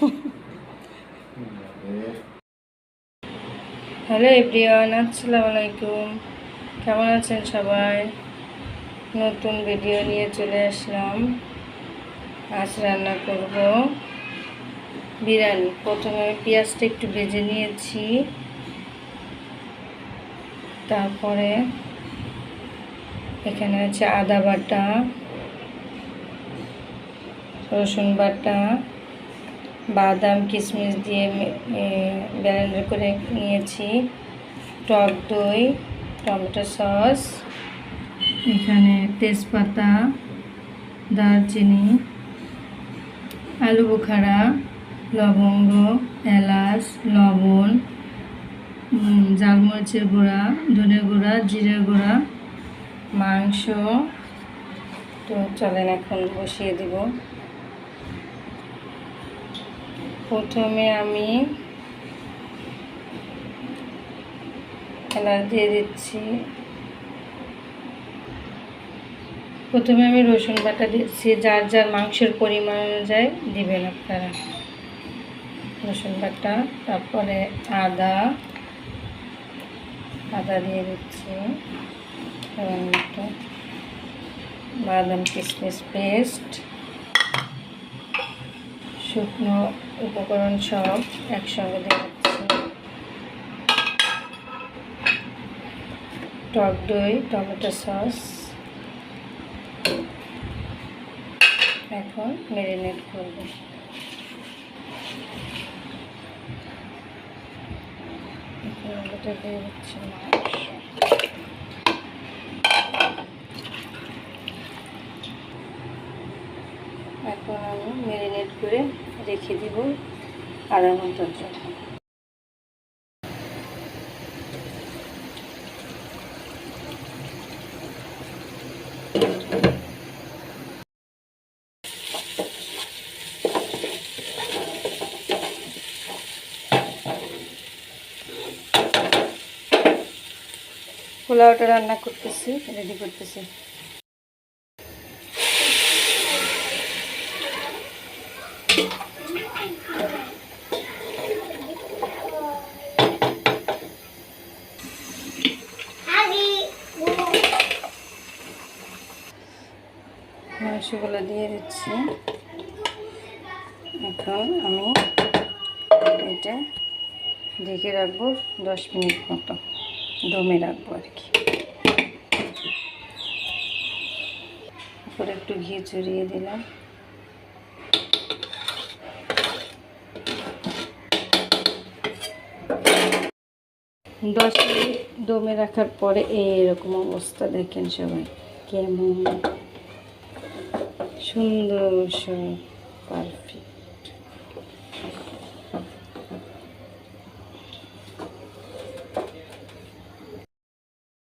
Hello everyone, আসসালামু আলাইকুম। কেমন আছেন সবাই? নতুন ভিডিও নিয়ে চলে আসলাম। আজ রান্না করব বিরিয়ানি। প্রথমে আমি পেঁয়াজটা একটু ভেজে নিয়েছি। তারপরে এখানে আছে আদা বাটা, রসুন বাটা বাদাম, কিশমিশ দিয়ে ব্যালেন্ডার করে নিয়েছি। টক দই, টমেটো সস, এখানে তেজপাতা, দারচিনি আলু বোখারা লবঙ্গ, এলাচ, লবণ জালমরিচের গুঁড়া ধনে গুঁড়া জিরে গুঁড়া, মাংস। তো চলেন এখন বসিয়ে দিব। প্রথমে আমি এলাচ দিয়ে দিচ্ছি। প্রথমে আমি রসুন বাটা দিচ্ছি। যার যার মাংসের পরিমাণ অনুযায়ী দিবেন আপনারা। রসুন বাটা, তারপরে আদা আদা দিয়ে দিচ্ছি। বাদাম কিশমিশ পেস্ট। শুকনো উপকরণ সব একসঙ্গে দিয়ে দিচ্ছি। টক দই, টমেটো সস। এখন ম্যারিনেট করব। দিয়ে দিচ্ছি মাংস এখন আমি ম্যারিনেট করে রেখে দিব আধা ঘণ্টার জন্য। পোলাওটা রান্না করতেছি রেডি করতেছি। মাংসগুলো দিয়ে দিচ্ছি। এখন আমি এটা ঢেকে রাখব দশ মিনিট মতো। দমে রাখব আর কি। একটু ঘি চড়িয়ে দিলাম। দশ মিনিট দমে রাখার পরে এইরকম অবস্থা দেখেন সবাই। কেমন? সুন্দর সব পারফেক্ট